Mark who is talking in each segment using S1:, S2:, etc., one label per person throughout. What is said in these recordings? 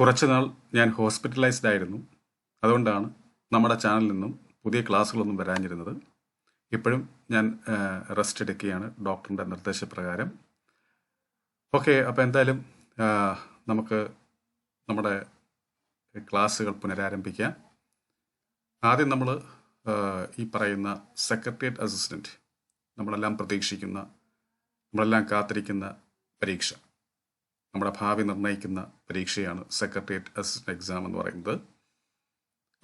S1: കുറച്ച് നാൾ ഞാൻ ഹോസ്പിറ്റലൈസ്ഡ് ആയിരുന്നു. അതുകൊണ്ടാണ് നമ്മുടെ ചാനലിൽ നിന്നും പുതിയ ക്ലാസ്സുകളൊന്നും വരാഞ്ഞിരുന്നത് ഇപ്പോഴും ഞാൻ റെസ്റ്റ് എടുക്കുകയാണ് ഡോക്ടറിന്റെ നിർദ്ദേശപ്രകാരം. ഓക്കെ അപ്പോൾ എന്തായാലും നമുക്ക് നമ്മുടെ ക്ലാസ്സുകൾ പുനരാരംഭിക്കാം. ആദ്യം നമ്മൾ ഈ പറയുന്ന സെക്രട്ടേറിയറ്റ് അസിസ്റ്റന്റ് നമ്മളെല്ലാം പ്രതീക്ഷിക്കുന്ന നമ്മളെല്ലാം കാത്തിരിക്കുന്ന പരീക്ഷ. നമ്മുടെ ഭാവി നിർണയിക്കുന്ന പരീക്ഷയാണ് സെക്രട്ടേറിയറ്റ് അസിസ്റ്റന്റ് എക്സാം എന്ന് പറയുന്നത്.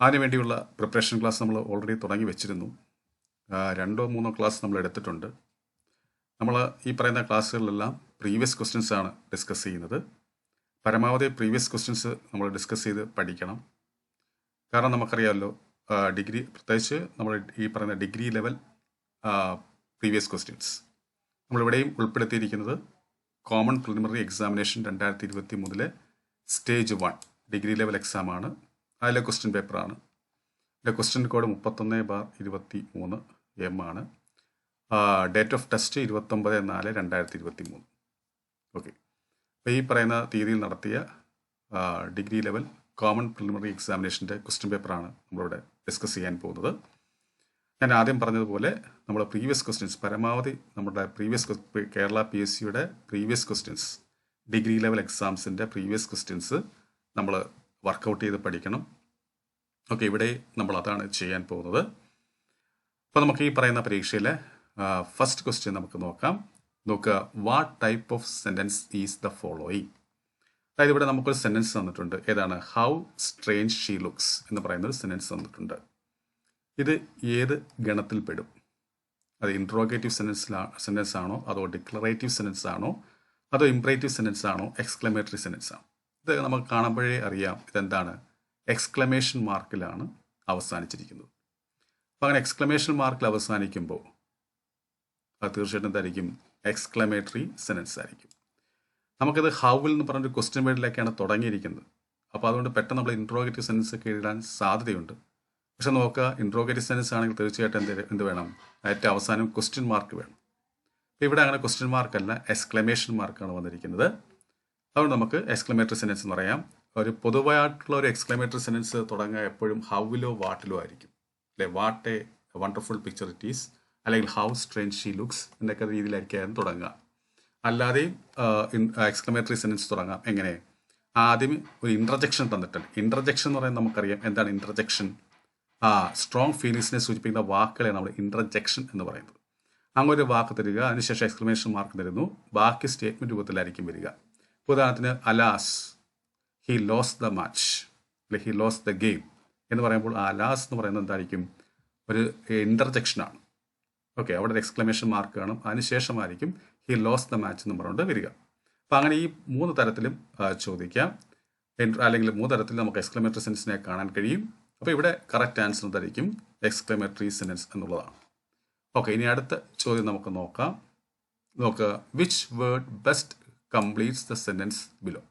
S1: അതിനുവേണ്ടിയുള്ള പ്രിപ്പറേഷൻ ക്ലാസ് നമ്മൾ ഓൾറെഡി തുടങ്ങി വെച്ചിരുന്നു. രണ്ടോ മൂന്നോ ക്ലാസ് നമ്മൾ എടുത്തിട്ടുണ്ട്. നമ്മൾ ഈ പറയുന്ന ക്ലാസ്സുകളിലെല്ലാം പ്രീവിയസ് ക്വസ്റ്റ്യൻസ് ആണ് ഡിസ്കസ് ചെയ്യുന്നത്. പരമാവധി പ്രീവിയസ് ക്വസ്റ്റ്യൻസ് നമ്മൾ ഡിസ്കസ് ചെയ്ത് പഠിക്കണം. കാരണം നമുക്കറിയാമല്ലോ ഡിഗ്രി പ്രത്യേകിച്ച് നമ്മൾ ഈ പറയുന്ന ഡിഗ്രി ലെവൽ പ്രീവിയസ് ക്വസ്റ്റ്യൻസ് നമ്മളിവിടെയും ഉൾപ്പെടുത്തിയിരിക്കുന്നത് കോമൺ പ്രിലിമിനറി എക്സാമിനേഷൻ രണ്ടായിരത്തി ഇരുപത്തി മൂന്നിലെ സ്റ്റേജ് വൺ ഡിഗ്രി ലെവൽ എക്സാമാണ് അതിലെ ക്വസ്റ്റ്യൻ പേപ്പറാണ് ഇതിന്റെ ക്വസ്റ്റ്യൻ കോഡ് മുപ്പത്തൊന്ന് ബാർ ഇരുപത്തി മൂന്ന് എം ആണ് ഡേറ്റ് ഓഫ് ടെസ്റ്റ് ഇരുപത്തൊമ്പത് നാല് രണ്ടായിരത്തി ഇരുപത്തി മൂന്ന് ഓക്കെ അപ്പോൾ ഈ പറയുന്ന തീയതിയിൽ നടത്തിയ ഡിഗ്രി ലെവൽ കോമൺ പ്രിലിമിനറി എക്സാമിനേഷന്റെ ക്വസ്റ്റ്യൻ പേപ്പറാണ് നമ്മളിവിടെ ഡിസ്കസ് ചെയ്യാൻ പോകുന്നത്. ഞാൻ ആദ്യം പറഞ്ഞതുപോലെ നമ്മുടെ പ്രീവിയസ് ക്വസ്റ്റ്യൻസ് പരമാവധി നമ്മുടെ പ്രീവിയസ് കേരള പി എസ് സിയുടെ പ്രീവിയസ് ക്വസ്റ്റ്യൻസ് ഡിഗ്രി ലെവൽ എക്സാംസിന്റെ പ്രീവിയസ് ക്വസ്റ്റ്യൻസ് നമ്മൾ വർക്കൗട്ട് ചെയ്ത് പഠിക്കണം. ഓക്കെ ഇവിടെ നമ്മൾ അതാണ് ചെയ്യാൻ പോകുന്നത്. അപ്പോൾ നമുക്ക് ഈ പറയുന്ന പരീക്ഷയിലെ ഫസ്റ്റ് ക്വസ്റ്റ്യൻ നമുക്ക് നോക്കാം. നോക്കുക what type of sentence is the following അതായത് ഇവിടെ നമുക്കൊരു സെന്റൻസ് തന്നിട്ടുണ്ട്. ഏതാണ്? ഹൗ സ്ട്രേഞ്ച് ഷീ ലുക്സ് എന്ന് പറയുന്ന ഒരു സെന്റൻസ് തന്നിട്ടുണ്ട്. ഇത് ഏത് ഗണത്തിൽപ്പെടും? അത് ഇൻട്രോഗേറ്റീവ് സെന്റൻസ് സെന്റൻസ് ആണോ? അതോ ഡിക്ലറേറ്റീവ് സെന്റൻസ് ആണോ? അതോ ഇംപ്രേറ്റീവ് സെന്റൻസ് ആണോ? എക്സ്ക്ലമേറ്ററി സെന്റൻസ് ആണോ? ഇത് നമുക്ക് കാണുമ്പോഴേ അറിയാം ഇതെന്താണ്. എക്സ്ക്ലമേഷൻ മാർക്കിലാണ് അവസാനിച്ചിരിക്കുന്നത്. അപ്പോൾ അങ്ങനെ എക്സ്ക്ലമേഷൻ മാർക്കിൽ അവസാനിക്കുമ്പോൾ അത് തീർച്ചയായിട്ടും എന്തായിരിക്കും? എക്സ്ക്ലമേറ്ററി സെന്റൻസ് ആയിരിക്കും. നമുക്കിത് ഹൗവിൽ എന്ന് പറഞ്ഞൊരു ക്വസ്റ്റ്യൻ വേർഡിലേക്കാണ് തുടങ്ങിയിരിക്കുന്നത്. അപ്പോൾ അതുകൊണ്ട് പെട്ടെന്ന് നമ്മൾ ഇൻട്രോഗേറ്റീവ് സെന്റൻസ് ഒക്കെ എഴുതാൻ സാധ്യതയുണ്ട്. പക്ഷെ നോക്കുക ഇൻട്രോഗേറ്റീവ് സെൻസ് ആണെങ്കിൽ തീർച്ചയായിട്ടും എന്ത് എന്ത് വേണം? ഏറ്റവും അവസാനം ക്വസ്റ്റ്യൻ മാർക്ക് വേണം. ഇവിടെ അങ്ങനെ ക്വസ്റ്റ്യൻ അല്ല എക്സ്ക്ലമേഷൻ മാർക്കാണ് വന്നിരിക്കുന്നത്. അതുകൊണ്ട് നമുക്ക് എക്സ്ക്ലമേറ്ററി സെന്റൻസ് എന്ന് പറയാം. ഒരു പൊതുവായിട്ടുള്ള ഒരു എക്സ്ക്ലമേറ്ററി സെന്റൻസ് തുടങ്ങുക എപ്പോഴും ഹൗവിലോ വാട്ടിലോ ആയിരിക്കും. അല്ലെ? What a wonderful picture it is അല്ലെങ്കിൽ ഹൗ സ്ട്രെയിൻ ഷീ ലുക്സ് എന്നൊക്കെ രീതിയിലായിരിക്കും തുടങ്ങുക. അല്ലാതെയും എക്സ്ക്ലമേറ്ററി സെന്റൻസ് തുടങ്ങാം. എങ്ങനെ? ആദ്യം ഒരു ഇന്റർജെക്ഷൻ തന്നിട്ടുണ്ട്. ഇന്റർജെക്ഷൻ എന്ന് പറയുന്നത് നമുക്കറിയാം. എന്താണ് ഇന്റർജെക്ഷൻ ആ സ്ട്രോങ് ഫീലിങ്സിനെ സൂചിപ്പിക്കുന്ന വാക്കുകളെ നമ്മൾ ഇൻട്രജക്ഷൻ എന്ന് പറയുന്നത്. അങ്ങനെ ഒരു വാക്ക് തരിക അതിനുശേഷം എക്സ്ക്ലമേഷൻ മാർക്ക് തരുന്നു. ബാക്കി സ്റ്റേറ്റ്മെന്റ് രൂപത്തിലായിരിക്കും വരിക. ഉദാഹരണത്തിന് alas he lost the match അല്ലെ ഹി ലോസ് ദ ഗെയിം എന്ന് പറയുമ്പോൾ ആ അലാസ് എന്ന് പറയുന്നത് എന്തായിരിക്കും? ഒരു ഇന്റർജെക്ഷനാണ് ഓക്കെ അവിടെ ഒരു എക്സ്ക്ലമേഷൻ മാർക്ക് കാണും. അതിനുശേഷമായിരിക്കും ഹി ലോസ് ദ മാച്ച് എന്ന് പറഞ്ഞുകൊണ്ട് വരിക. അപ്പോൾ അങ്ങനെ ഈ മൂന്ന് തരത്തിലും ചോദിക്കാം. അല്ലെങ്കിൽ മൂന്ന് തരത്തിൽ നമുക്ക് എക്സ്ക്ലമേറ്ററി സെൻസിനെ കാണാൻ കഴിയും. അപ്പോൾ ഇവിടെ കറക്റ്റ് ആൻസർ എന്തായിരിക്കും? എക്സ്ക്ലമേറ്ററി സെന്റൻസ് എന്നുള്ളതാണ്. ഓക്കെ ഇനി അടുത്ത ചോദ്യം നമുക്ക് നോക്കാം. നോക്കുക which word best completes the sentence below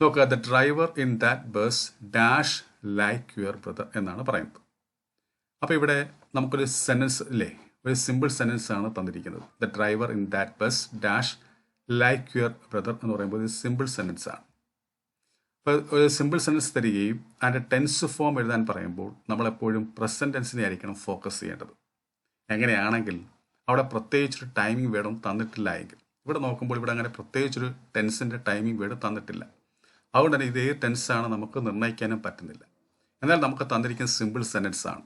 S1: നോക്കുക the driver in that bus dash like your brother എന്നാണ് പറയുന്നത്. അപ്പോൾ ഇവിടെ നമുക്കൊരു സെന്റൻസ് അല്ലേ ഒരു സിമ്പിൾ സെന്റൻസ് ആണ് തന്നിരിക്കുന്നത്. The driver in that bus dash like your brother എന്ന് പറയുമ്പോൾ ഒരു സിമ്പിൾ സെന്റൻസ് ആണ്. അപ്പോൾ ഒരു സിമ്പിൾ സെന്റൻസ് തരികയും അതിന്റെ ടെൻസ് ഫോം എഴുതാൻ പറയുമ്പോൾ നമ്മളെപ്പോഴും പ്രസന്റ് ടെൻസിനെ ആയിരിക്കണം ഫോക്കസ് ചെയ്യേണ്ടത്. എങ്ങനെയാണെങ്കിൽ അവിടെ പ്രത്യേകിച്ചൊരു ടൈമിംഗ് വേർഡും തന്നിട്ടില്ല എങ്കിൽ. ഇവിടെ നോക്കുമ്പോൾ ഇവിടെ അങ്ങനെ പ്രത്യേകിച്ചൊരു ടെൻസിന്റെ ടൈമിംഗ് വേർഡ് തന്നിട്ടില്ല. അതുകൊണ്ട് തന്നെ ഇതേ ടെൻസാണ് നമുക്ക് നിർണയിക്കാനും പറ്റുന്നില്ല. എന്നാൽ നമുക്ക് തന്നിരിക്കുന്ന സിമ്പിൾ സെന്റൻസ് ആണ്.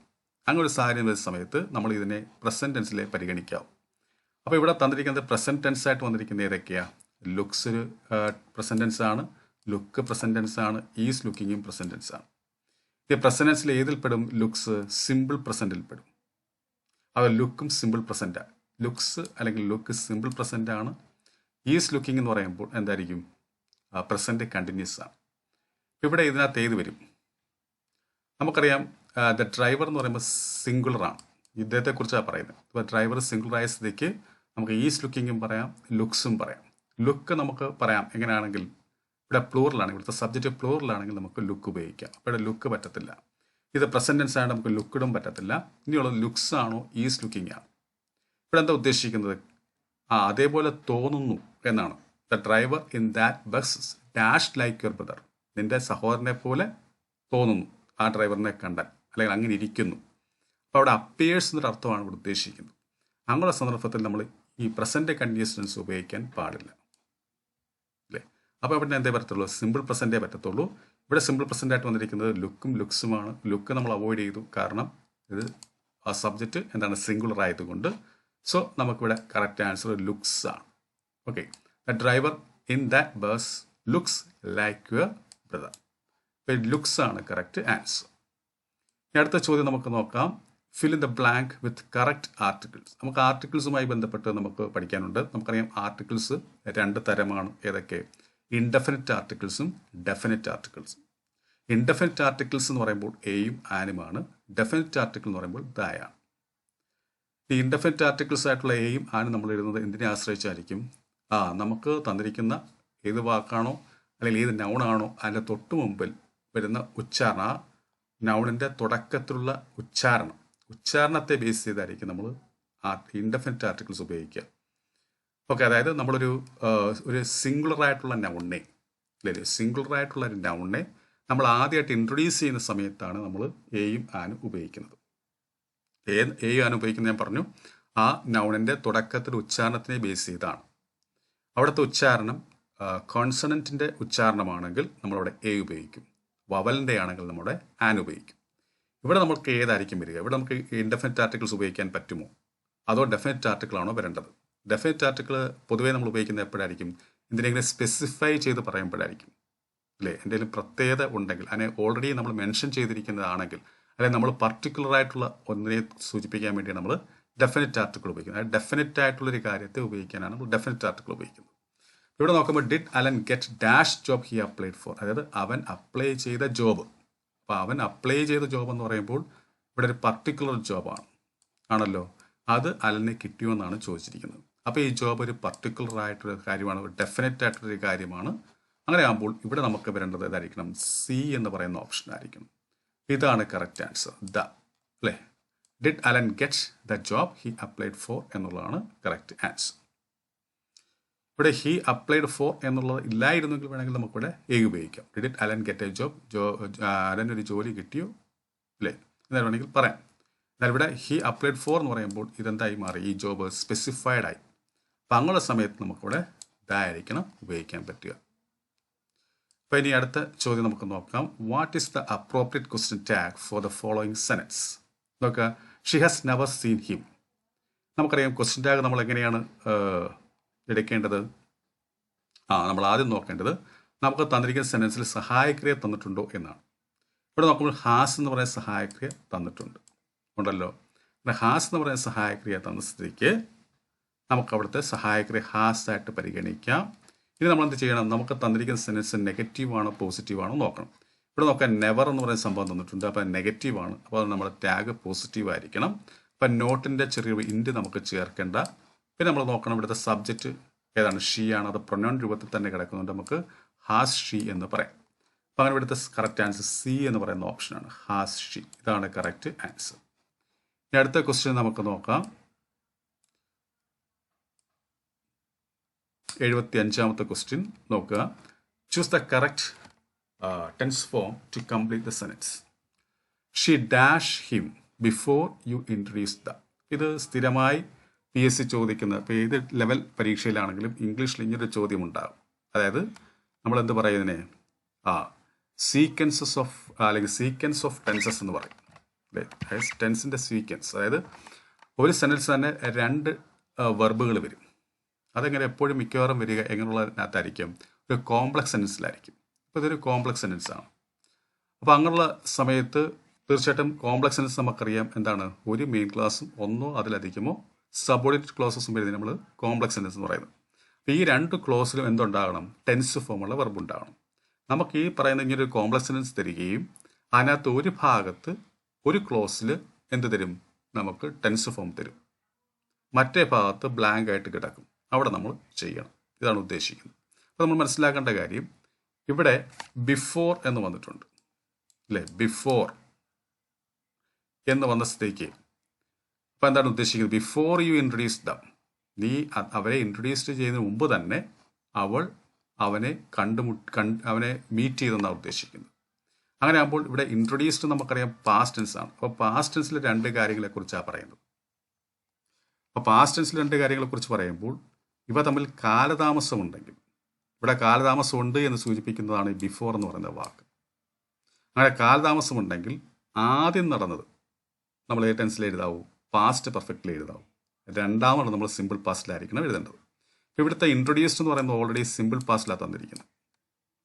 S1: അങ്ങനെ ഒരു സാഹചര്യം വരുന്ന സമയത്ത് നമ്മൾ ഇതിനെ പ്രസന്റ് ടെൻസിലെ പരിഗണിക്കാവും അപ്പോൾ ഇവിടെ തന്നിരിക്കുന്നത് പ്രസന്റ് ടെൻസായിട്ട് വന്നിരിക്കുന്ന ഏതൊക്കെയാണ് ലുക്സ് ഒരു പ്രസന്റ് ടെൻസ് ആണ്. ലുക്ക് പ്രസന്റൻസ് ആണ് ഈസ് ലുക്കിങ്ങും പ്രസന്റൻസ് ആണ് ഈ പ്രസന്റൻസിൽ ഏതിൽ പെടും ലുക്സ് സിമ്പിൾ പ്രസന്റിൽ പെടും അവ ലുക്കും സിമ്പിൾ പ്രസന്റ് ലുക്സ് അല്ലെങ്കിൽ ലുക്ക് സിമ്പിൾ പ്രസന്റ് ആണ് ഈസ് ലുക്കിംഗ് എന്ന് പറയുമ്പോൾ എന്തായിരിക്കും? പ്രസന്റ് കണ്ടിന്യൂസ് ആണ്. ഇവിടെ ഇതിനകത്ത് ഏത് വരും? നമുക്കറിയാം ദ ഡ്രൈവർ എന്ന് പറയുമ്പോൾ സിംഗുലറാണ് ഇദ്ദേഹത്തെക്കുറിച്ചാണ് പറയുന്നത്. ഇപ്പോൾ ഡ്രൈവർ സിംഗുലറായ സ്ഥിതിക്ക് നമുക്ക് ഈസ് ലുക്കിങ്ങും പറയാം ലുക്സും പറയാം. ലുക്ക് നമുക്ക് പറയാം എങ്ങനെയാണെങ്കിൽ ഇവിടെ പ്ലൂറലാണ് ഇവിടുത്തെ സബ്ജക്റ്റ് പ്ലൂറലാണെങ്കിൽ നമുക്ക് ലുക്ക് ഉപയോഗിക്കാം. അപ്പോൾ ഇവിടെ ലുക്ക് പറ്റത്തില്ല. ഇത് പ്രസന്റൻസ് ആണ് നമുക്ക് ലുക്കിടും പറ്റത്തില്ല. ഇനിയുള്ളത് ലുക്സ് ആണോ ഈസ് ലുക്കിംഗ് ആണ്. ഇവിടെ എന്താ ഉദ്ദേശിക്കുന്നത്? ആ അതേപോലെ തോന്നുന്നു എന്നാണ്. The driver in that bus dash like your brother നിന്റെ സഹോദരനെ പോലെ തോന്നുന്നു ആ ഡ്രൈവറിനെ കണ്ടാൽ. അല്ലെങ്കിൽ അങ്ങനെ ഇരിക്കുന്നു. അപ്പോൾ അവിടെ അപ്പിയേഴ്സ് എന്നൊരു അർത്ഥമാണ് ഇവിടെ ഉദ്ദേശിക്കുന്നത്. അങ്ങനെയുള്ള സന്ദർഭത്തിൽ നമ്മൾ ഈ പ്രസന്റ് കണ്ടിന്യൂസ് ടെൻസ് ഉപയോഗിക്കാൻ പാടില്ല. അപ്പോൾ അവിടെ എന്തേ പറ്റത്തുള്ളൂ? സിമ്പിൾ പ്രസന്റേ പറ്റത്തുള്ളൂ. ഇവിടെ സിമ്പിൾ പ്രസന്റ് ആയിട്ട് വന്നിരിക്കുന്നത് ലുക്കും ലുക്സുമാണ് ലുക്ക് നമ്മൾ അവോയ്ഡ് ചെയ്തു. കാരണം ഇത് ആ സബ്ജക്റ്റ് എന്താണ്? സിംഗുലർ ആയതുകൊണ്ട്. സോ നമുക്കിവിടെ കറക്റ്റ് ആൻസർ ലുക്സ് ആണ്. Okay the driver in that bus looks like your brother അപ്പോൾ ലുക്സ് ആണ് കറക്റ്റ് ആൻസർ അടുത്ത ചോദ്യം നമുക്ക് നോക്കാം. Fill in the blank with correct articles നമുക്ക് ആർട്ടിക്കിൾസുമായി ബന്ധപ്പെട്ട് നമുക്ക് പഠിക്കാനുണ്ട്. നമുക്കറിയാം ആർട്ടിക്കിൾസ് രണ്ട് തരമാണ് ഏതൊക്കെ. ഇൻഡെഫിനിറ്റ് ആർട്ടിക്കിൾസും ഡെഫിനിറ്റ് ആർട്ടിക്കിൾസും ഇൻഡെഫിനിറ്റ് ആർട്ടിക്കിൾസ് എന്ന് പറയുമ്പോൾ എയും ആനുമാണ് ഡെഫിനിറ്റ് ആർട്ടിക്കിൾ എന്ന് പറയുമ്പോൾ ദയാണ് ഈ ഇൻഡെഫിനിറ്റ് ആർട്ടിക്കിൾസ് ആയിട്ടുള്ള എയും ആനും നമ്മൾ എഴുതുന്നത് എന്തിനെ ആശ്രയിച്ചായിരിക്കും? ആ നമുക്ക് തന്നിരിക്കുന്ന ഏത് വാക്കാണോ അല്ലെങ്കിൽ ഏത് നൗണാണോ അതിന്റെ തൊട്ട് മുമ്പിൽ വരുന്ന ഉച്ചാരണ ആ നൗണിന്റെ തുടക്കത്തിലുള്ള ഉച്ചാരണം. ഉച്ചാരണത്തെ ബേസ് ചെയ്തായിരിക്കും നമ്മൾ ആ ഇൻഡെഫിനിറ്റ് ആർട്ടിക്കിൾസ് ഉപയോഗിക്കുക. ഓക്കെ അതായത് നമ്മളൊരു ഒരു സിംഗുലർ ആയിട്ടുള്ള നൗണ്ണെ അല്ലേ സിംഗുലർ ആയിട്ടുള്ള ഒരു നൗണ്ണെ നമ്മൾ ആദ്യമായിട്ട് ഇൻട്രൊഡ്യൂസ് ചെയ്യുന്ന സമയത്താണ് നമ്മൾ എയും ആനും ഉപയോഗിക്കുന്നത്. എ എയും ആനും ഉപയോഗിക്കുന്നത് ഞാൻ പറഞ്ഞു ആ നൗണിന്റെ തുടക്കത്തിൽ ഉച്ചാരണത്തിനെ ബേസ് ചെയ്താണ്. അവിടുത്തെ ഉച്ചാരണം കോൺസണന്റിന്റെ ഉച്ചാരണമാണെങ്കിൽ നമ്മളവിടെ എ ഉപയോഗിക്കും. വവലിന്റെ ആണെങ്കിൽ നമ്മുടെ ആൻ ഉപയോഗിക്കും. ഇവിടെ നമുക്ക് ഏതായിരിക്കും വരിക? ഇവിടെ നമുക്ക് ഇൻഡെഫിനറ്റ് ആർട്ടിക്കിൾസ് ഉപയോഗിക്കാൻ പറ്റുമോ? അതോ ഡെഫിനറ്റ് ആർട്ടിക്കിൾ ആണോ വരേണ്ടത്? ഡെഫിനിറ്റ് ആർട്ടിക്കിൾ പൊതുവേ നമ്മൾ ഉപയോഗിക്കുന്നത് എപ്പോഴായിരിക്കും? എന്തിനെങ്കിലും സ്പെസിഫൈ ചെയ്ത് പറയുമ്പോഴായിരിക്കും. അല്ലേ? എന്തെങ്കിലും പ്രത്യേകത ഉണ്ടെങ്കിൽ അതിനെ ഓൾറെഡി നമ്മൾ മെൻഷൻ ചെയ്തിരിക്കുന്നതാണെങ്കിൽ അല്ലെങ്കിൽ നമ്മൾ പർട്ടിക്കുലർ ആയിട്ടുള്ള ഒന്നിനെ സൂചിപ്പിക്കാൻ വേണ്ടിയാണ് നമ്മൾ ഡെഫിനറ്റ് ആർട്ടിക്കിൾ ഉപയോഗിക്കുന്നത്. അതായത് ഡെഫിനറ്റ് ആയിട്ടുള്ളൊരു കാര്യത്തെ ഉപയോഗിക്കാനാണ് നമ്മൾ ഡെഫിനറ്റ് ആർട്ടിക്കിൾ ഉപയോഗിക്കുന്നത്. ഇവിടെ നോക്കുമ്പോൾ did Alan get dash job he applied for അതായത് അവൻ അപ്ലൈ ചെയ്ത ജോബ് അപ്പോൾ അവൻ അപ്ലൈ ചെയ്ത ജോബ് എന്ന് പറയുമ്പോൾ ഇവിടെ ഒരു പർട്ടിക്കുലർ ജോബാണ് ആണല്ലോ? അത് അലനെ കിട്ടിയോ എന്നാണ് ചോദിച്ചിരിക്കുന്നത്. അപ്പോൾ ഈ ജോബ് ഒരു പർട്ടിക്കുലർ ആയിട്ടൊരു കാര്യമാണ് ഒരു ഡെഫിനറ്റ് ആയിട്ടുള്ളൊരു കാര്യമാണ്. അങ്ങനെ ആകുമ്പോൾ ഇവിടെ നമുക്ക് വരേണ്ടത് ഇതായിരിക്കണം. സി എന്ന് പറയുന്ന ഓപ്ഷൻ ആയിരിക്കണം. ഇതാണ് കറക്റ്റ് ആൻസർ ദ അല്ലേ? Did Alan get the job he applied for എന്നുള്ളതാണ് കറക്റ്റ് ആൻസർ ഇവിടെ ഹി അപ്ലൈഡ് ഫോർ എന്നുള്ളത് ഇല്ലായിരുന്നെങ്കിൽ വേണമെങ്കിൽ നമുക്കിവിടെ എ ഉപയോഗിക്കാം. Did Alan get a job Joe Alan ഒരു ജോലി കിട്ടിയോ? അല്ലേ എന്നാൽ വേണമെങ്കിൽ പറയാം. എന്നാൽ ഇവിടെ ഹി അപ്ലൈഡ് ഫോർ എന്ന് പറയുമ്പോൾ ഇതെന്തായി മാറി? ഈ ജോബ് സ്പെസിഫൈഡ് ആയി. അപ്പം അങ്ങനെയുള്ള സമയത്ത് നമുക്കിവിടെ ഇതായിരിക്കണം ഉപയോഗിക്കാൻ പറ്റുക. അപ്പോൾ ഇനി അടുത്ത ചോദ്യം നമുക്ക് നോക്കാം. What is the appropriate question tag for the following sentence നോക്കുക. She has never seen him നമുക്കറിയാം ക്വസ്റ്റ്യൻ ടാഗ് നമ്മൾ എങ്ങനെയാണ് എടുക്കേണ്ടത്? ആ നമ്മൾ ആദ്യം നോക്കേണ്ടത് നമുക്ക് തന്നിരിക്കുന്ന സെന്റൻസിൽ സഹായക്രിയ തന്നിട്ടുണ്ടോ എന്നാണ്. ഇവിടെ നോക്കുമ്പോൾ ഹാസ് എന്ന് പറയുന്ന സഹായക്രിയ തന്നിട്ടുണ്ട്. ഉണ്ടല്ലോ. ഹാസ് എന്ന് പറയുന്ന സഹായക്രിയ തന്ന സ്ഥിതിക്ക് നമുക്ക് അവിടുത്തെ സഹായകരെ ഹാസ് ആയിട്ട് പരിഗണിക്കാം. ഇനി നമ്മൾ എന്ത് ചെയ്യണം? നമുക്ക് തന്നിരിക്കുന്ന സെന്റൻസ് നെഗറ്റീവ് ആണോ പോസിറ്റീവ് ആണോ നോക്കണം. ഇവിടെ നോക്കാൻ നെവർ എന്ന് പറയുന്ന സംഭവം തന്നിട്ടുണ്ട്. അപ്പോൾ ആണ്. അപ്പോൾ നമ്മുടെ ടാഗ് പോസിറ്റീവ് ആയിരിക്കണം. അപ്പം നോട്ടിന്റെ ചെറിയ ഇൻഡ് നമുക്ക് ചേർക്കേണ്ട. പിന്നെ നമ്മൾ നോക്കണം ഇവിടുത്തെ സബ്ജക്റ്റ് ഏതാണ്? ഷീ ആണ്. അത് പ്രൊനൗൺ രൂപത്തിൽ തന്നെ കിടക്കുന്നുണ്ട്. നമുക്ക് ഹാസ് ഷീ എന്ന് പറയാം. അപ്പോൾ അങ്ങനെ ഇവിടുത്തെ കറക്റ്റ് ആൻസർ സി എന്ന് പറയുന്ന ഓപ്ഷനാണ് ഹാസ് ഷീ ഇതാണ് കറക്റ്റ് ആൻസർ ഇനി അടുത്ത ക്വസ്റ്റ്യൻ നമുക്ക് നോക്കാം. എഴുപത്തി അഞ്ചാമത്തെ ക്വസ്റ്റ്യൻ നോക്കുക choose the correct tense form to complete the sentence she dash him before you introduce the ഇത് സ്ഥിരമായി പി എസ് സി ചോദിക്കുന്ന ഇപ്പോൾ ഏത് ലെവൽ പരീക്ഷയിലാണെങ്കിലും ഇംഗ്ലീഷിൽ ഇങ്ങനൊരു ചോദ്യം ഉണ്ടാകും അതായത് നമ്മൾ എന്ത് പറയുന്നതിനെ ആ സീക്വൻസസ് ഓഫ് അല്ലെങ്കിൽ സീക്വൻസ് ഓഫ് ടെൻസസ് എന്ന് പറയും. അതായത് ടെൻസിന്റെ സീക്വൻസ് അതായത് ഒരു സെന്റൻസ് തന്നെ രണ്ട് വെർബുകൾ വരും. അതെങ്ങനെ എപ്പോഴും മിക്കവാറും വരിക എങ്ങനെയുള്ളതിനകത്തായിരിക്കും? ഒരു കോംപ്ലക്സ് സെന്റൻസിലായിരിക്കും അപ്പോൾ ഇതൊരു കോംപ്ലക്സ് സെന്റൻസ് ആണ് അപ്പോൾ അങ്ങനെയുള്ള സമയത്ത് തീർച്ചയായിട്ടും കോംപ്ലക്സ് സെന്റൻസ് നമുക്കറിയാം എന്താണ്? ഒരു മെയിൻ ക്ലാസ്സും ഒന്നോ അതിലധികമോ സബോർഡിനേറ്റ് ക്ലോസസും വരുന്നത് നമ്മൾ കോംപ്ലക്സ് സെന്റൻസ് എന്ന് പറയുന്നത്. അപ്പോൾ ഈ രണ്ട് ക്ലോസിലും എന്തുണ്ടാകണം? ടെൻസ് ഫോമുള്ള വെർബ് ഉണ്ടാകണം. നമുക്ക് ഈ പറയുന്ന ഇങ്ങനെ ഒരു കോംപ്ലക്സ് സെന്റൻസ് തരികയും അതിനകത്ത് ഒരു ഭാഗത്ത് ഒരു ക്ലോസിൽ എന്ത് തരും? നമുക്ക് ടെൻസ് ഫോം തരും. മറ്റേ ഭാഗത്ത് ബ്ലാങ്ക് ആയിട്ട് കിടക്കും. അവിടെ നമ്മൾ ചെയ്യണം. ഇതാണ് ഉദ്ദേശിക്കുന്നത്. അപ്പോൾ നമ്മൾ മനസ്സിലാക്കേണ്ട കാര്യം ഇവിടെ ബിഫോർ എന്ന് വന്നിട്ടുണ്ട്. അല്ലേ ബിഫോർ എന്ന് വന്ന സ്ഥിതിക്ക്. അപ്പോൾ എന്താണ് ഉദ്ദേശിക്കുന്നത്? ബിഫോർ യു ഇൻട്രൊഡ്യൂസ് ദം നീ അവരെ ഇൻട്രൊഡ്യൂസ് ചെയ്യുന്നതിന് മുമ്പ് തന്നെ അവൾ അവനെ കണ്ടുമുട്ട് കണ്ട് അവനെ മീറ്റ് ചെയ്തെന്നാണ് ഉദ്ദേശിക്കുന്നത്. അങ്ങനെ ആകുമ്പോൾ ഇവിടെ ഇൻട്രൊഡ്യൂസ്ഡ് നമുക്കറിയാം പാസ്റ്റ് ടെൻസ് ആണ്. അപ്പോൾ പാസ്റ്റ് ടെൻസിൽ രണ്ട് കാര്യങ്ങളെക്കുറിച്ചാണ് പറയുന്നത്. അപ്പോൾ പാസ്റ്റ് ടെൻസിൽ രണ്ട് കാര്യങ്ങളെക്കുറിച്ച് പറയുമ്പോൾ ഇവ തമ്മിൽ കാലതാമസമുണ്ടെങ്കിൽ. ഇവിടെ കാലതാമസമുണ്ട് എന്ന് സൂചിപ്പിക്കുന്നതാണ് ബിഫോർ എന്ന് പറയുന്ന വാക്ക്. അങ്ങനെ കാലതാമസമുണ്ടെങ്കിൽ ആദ്യം നടന്നത് നമ്മൾ ഏ ടെൻസിൽ എഴുതാവൂ പാസ്റ്റ് പെർഫെക്റ്റിൽ എഴുതാവൂ. രണ്ടാമത് നമ്മൾ സിമ്പിൾ പാസ്റ്റിലായിരിക്കണം എഴുതേണ്ടത്. ഇവിടുത്തെ ഇൻട്രൊഡ്യൂസ്ഡ് എന്ന് പറയുന്നത് ഓൾറെഡി സിമ്പിൾ പാസ്റ്റിലാണ് തന്നിരിക്കുന്നത്.